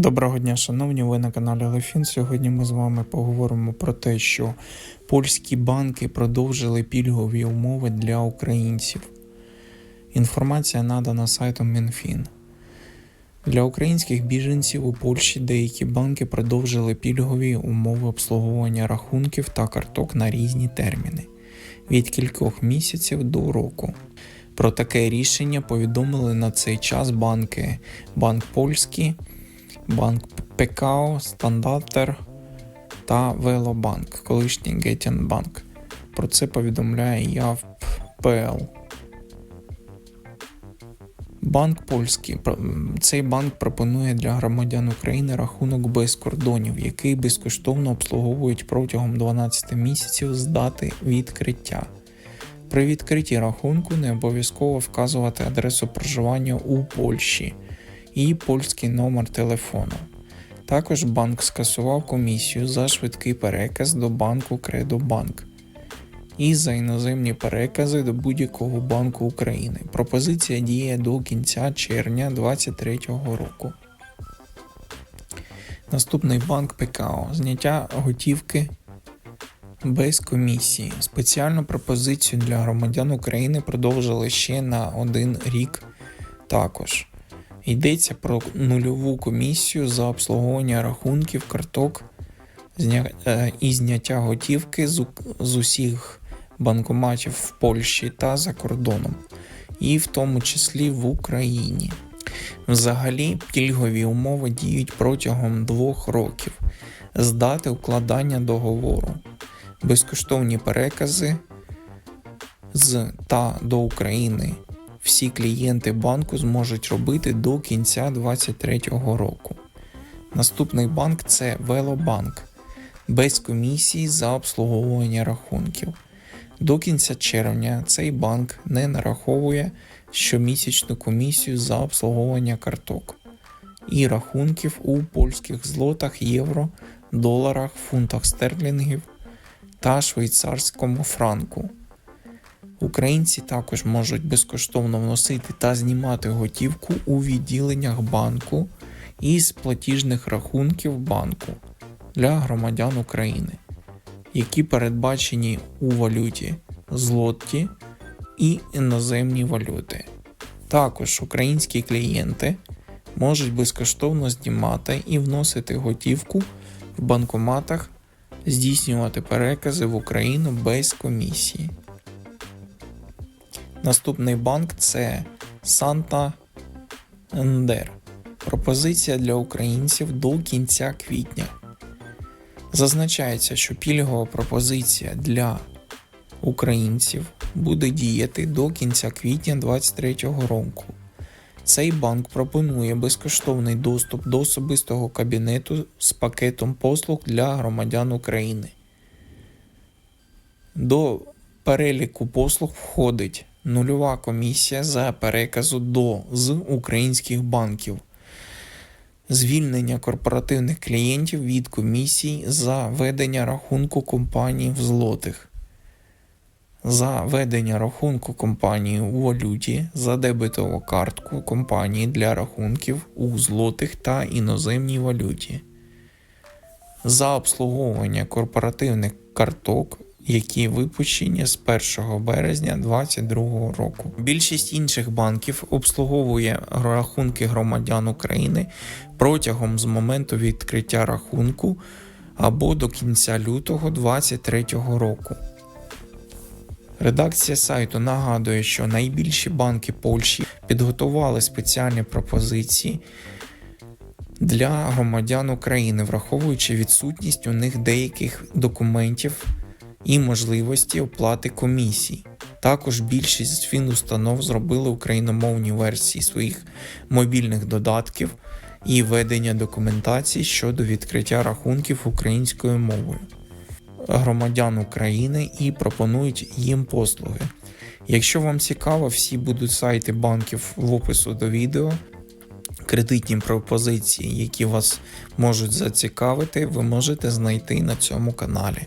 Доброго дня, шановні, ви на каналі Лефін. Сьогодні ми з вами поговоримо про те, що польські банки продовжили пільгові умови для українців. Інформація надана сайтом Мінфін. Для українських біженців у Польщі деякі банки продовжили пільгові умови обслуговування рахунків та карток на різні терміни від кількох місяців до року. Про таке рішення повідомили на цей час банки Банк Польський, Банк ПКО, Стандартер та Велобанк, колишній Гетінбанк. Про це повідомляє ЯВПЛ. Банк польський. Цей банк пропонує для громадян України рахунок без кордонів, який безкоштовно обслуговують протягом 12 місяців з дати відкриття. При відкритті рахунку не обов'язково вказувати адресу проживання у Польщі і польський номер телефону. Також банк скасував комісію за швидкий переказ до банку Кредобанк і за іноземні перекази до будь-якого банку України. Пропозиція діє до кінця червня 2023 року. Наступний банк ПКО. Зняття готівки без комісії. Спеціальну пропозицію для громадян України продовжили ще на один рік також. Йдеться про нульову комісію за обслуговування рахунків, карток е, і зняття готівки з, усіх банкоматів в Польщі та за кордоном, і в тому числі в Україні. Взагалі, пільгові умови діють протягом двох років з дати укладання договору, безкоштовні перекази з та до України всі клієнти банку зможуть робити до кінця 2023 року. Наступний банк це Велобанк без комісії за обслуговування рахунків. До кінця червня цей банк не нараховує щомісячну комісію за обслуговування карток і рахунків у польських злотах, євро, доларах, фунтах стерлінгів та швейцарському франку. Українці також можуть безкоштовно вносити та знімати готівку у відділеннях банку із платіжних рахунків банку для громадян України, які передбачені у валюті злоті і іноземні валюти. Також українські клієнти можуть безкоштовно знімати і вносити готівку в банкоматах, здійснювати перекази в Україну без комісії. Наступний банк це Санта Ендер. Пропозиція для українців до кінця квітня. Зазначається, що пільгова пропозиція для українців буде діяти до кінця квітня 2023 року. Цей банк пропонує безкоштовний доступ до особистого кабінету з пакетом послуг для громадян України. До переліку послуг входить нульова комісія за переказу до з українських банків, звільнення корпоративних клієнтів від комісій за ведення рахунку компанії в злотих, за ведення рахунку компанії у валюті, за дебетову картку компанії для рахунків у злотих та іноземній валюті, за обслуговування корпоративних карток які випущені з 1 березня 2022 року. Більшість інших банків обслуговує рахунки громадян України протягом з моменту відкриття рахунку або до кінця лютого 2023 року. Редакція сайту нагадує, що найбільші банки Польщі підготували спеціальні пропозиції для громадян України, враховуючи відсутність у них деяких документів і можливості оплати комісій. Також більшість фінустанов зробили україномовні версії своїх мобільних додатків і ведення документації щодо відкриття рахунків українською мовою громадян України і пропонують їм послуги. Якщо вам цікаво, всі будуть сайти банків в опису до відео. Кредитні пропозиції, які вас можуть зацікавити, ви можете знайти на цьому каналі.